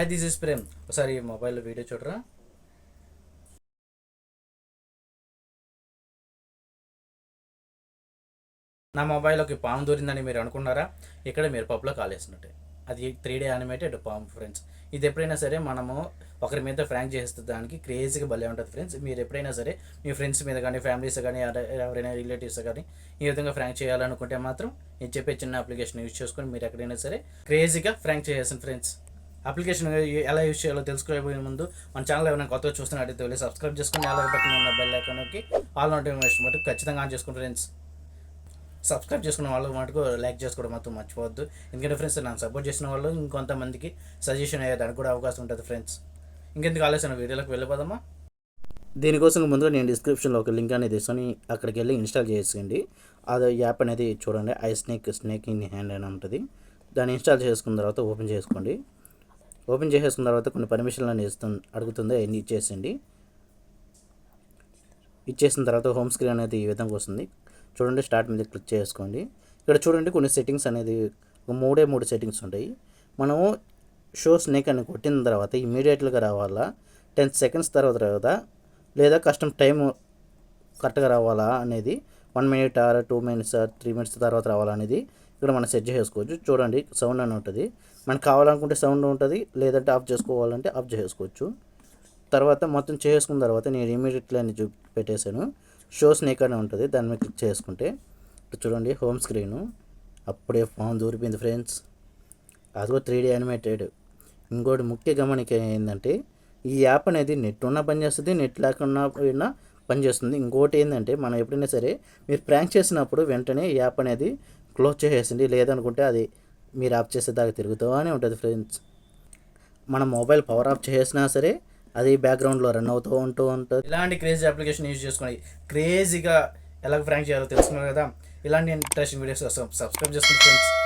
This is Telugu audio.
హై దిస్ ఇస్ ప్రేమ్ ఒకసారి మొబైల్లో వీడియో చూడరా నా మొబైల్లోకి పాము దూరిందని మీరు అనుకున్నారా? ఇక్కడ మీరు పబ్లో కాల్ వేసినట్టే అది త్రీ డే యానిమేటెడ్ పాము ఫ్రెండ్స్. ఇది ఎప్పుడైనా సరే మనము ఒకరి మీద ఫ్రాంక్ చేస్తే దానికి క్రేజీగా భలే ఉంటుంది ఫ్రెండ్స్. మీరు ఎప్పుడైనా సరే మీ ఫ్రెండ్స్ మీద కానీ ఫ్యామిలీస్ కానీ ఎవరైనా రిలేటివ్స్ కానీ ఈ విధంగా ఫ్రాంక్ చేయాలనుకుంటే మాత్రం నేను చెప్పే చిన్న అప్లికేషన్ యూజ్ చేసుకొని మీరు ఎక్కడైనా సరే క్రేజీగా ఫ్రాంక్ చేసేసిన ఫ్రెండ్స్. అప్లికేషన్ ఎలా యూజ్ చేయాలో తెలుసుకోబోయే ముందు మన ఛానల్ ఏమైనా కొత్తగా చూస్తున్నట్టయితే వెళ్ళి సబ్స్క్రైబ్ చేసుకుని అలా పక్కన ఉన్న బెల్ ఐకాన్కి ఆల్ నోటిఫికేషన్ మటుకు ఖచ్చితంగా ఆన్ చేసుకోండి ఫ్రెండ్స్ సబ్స్క్రైబ్ చేసుకున్న వాళ్ళు మటుకు లైక్ చేసుకోవడం మాత్రం మర్చిపోవద్దు. ఎందుకంటే ఫ్రెండ్స్ నన్ను సపోర్ట్ చేసిన వాళ్ళు ఇంకొంతమందికి సజెషన్ అయ్యేదానికి కూడా అవకాశం ఉంటుంది ఫ్రెండ్స్ ఇంకెందుకు ఆలోచన వీడియోలోకి వెళ్ళిపోదామా? దీనికోసం ముందుగా నేను డిస్క్రిప్షన్లో ఒక లింక్ అనేది ఇస్తాను అక్కడికి వెళ్ళి ఇన్స్టాల్ చేసుకోండి అది యాప్ అనేది చూడండి I snake snake in hand అని ఉంటుంది. దాన్ని ఇన్స్టాల్ చేసుకున్న తర్వాత ఓపెన్ చేసుకోండి. ఓపెన్ చేసేసుకున్న తర్వాత కొన్ని పర్మిషన్లు అని ఇస్తుంది అడుగుతుంది అవన్నీ ఇచ్చేసండి ఇచ్చేసిన తర్వాత హోమ్ స్క్రీన్ అనేది ఈ విధంగా వస్తుంది. చూడండి స్టార్ట్ మీద క్లిక్ చేసుకోండి. ఇక్కడ చూడండి కొన్ని సెట్టింగ్స్ అనేది ఒక మూడే మూడు సెట్టింగ్స్ ఉంటాయి. మనము షో స్నేక్ అని కొట్టిన తర్వాత ఇమీడియట్గా రావాలా? టెన్ సెకండ్స్ తర్వాత రావాలా? లేదా కస్టమ్ టైం కరెక్ట్గా రావాలా అనేది one minute or two minutes or three minutes తర్వాత రావాలా అనేది ఇక్కడ మనం సెట్ చేసుకోవచ్చు. చూడండి సౌండ్ అని ఉంటుంది. మనకు కావాలనుకుంటే సౌండ్ ఉంటుంది లేదంటే ఆఫ్ చేసుకోవాలంటే ఆఫ్ చేసుకోవచ్చు. తర్వాత మొత్తం చేసుకున్న తర్వాత నేను ఇమీడియట్లీ అని చూ పెట్టేశాను. షో స్నేక్ అని ఉంటుంది దాని మీద క్లిక్ చేసుకుంటే. చూడండి హోమ్ స్క్రీను అప్పుడే ఫోన్ దూరిపోయింది ఫ్రెండ్స్ అదిగో త్రీ డీ యానిమేటెడ్ ఇంకోటి ముఖ్య గమనిక ఏంటంటే ఈ యాప్ అనేది నెట్ ఉన్నా పనిచేస్తుంది నెట్ లేకుండా పోయినా పనిచేస్తుంది ఇంకోటి ఏంటంటే మనం ఎప్పుడైనా సరే మీరు ప్రాంక్ చేసినప్పుడు వెంటనే ఈ యాప్ అనేది క్లోజ్ చేసేసింది. లేదనుకుంటే అది మీరు ఆఫ్ చేసేదాకా తిరుగుతూనే ఉంటుంది ఫ్రెండ్స్. మన మొబైల్ పవర్ ఆఫ్ చేసినా సరే అది బ్యాక్గ్రౌండ్లో రన్ అవుతూ ఉంటూ ఉంటుంది. ఇలాంటి క్రేజీ అప్లికేషన్ యూజ్ చేసుకొని క్రేజీగా ఎలా ఫ్రాంక్ చేయాలో తెలుసుకున్నారు కదా? ఇలాంటి ఇంట్రెస్టింగ్ వీడియోస్ కోసం సబ్స్క్రైబ్ చేసుకోండి ఫ్రెండ్స్.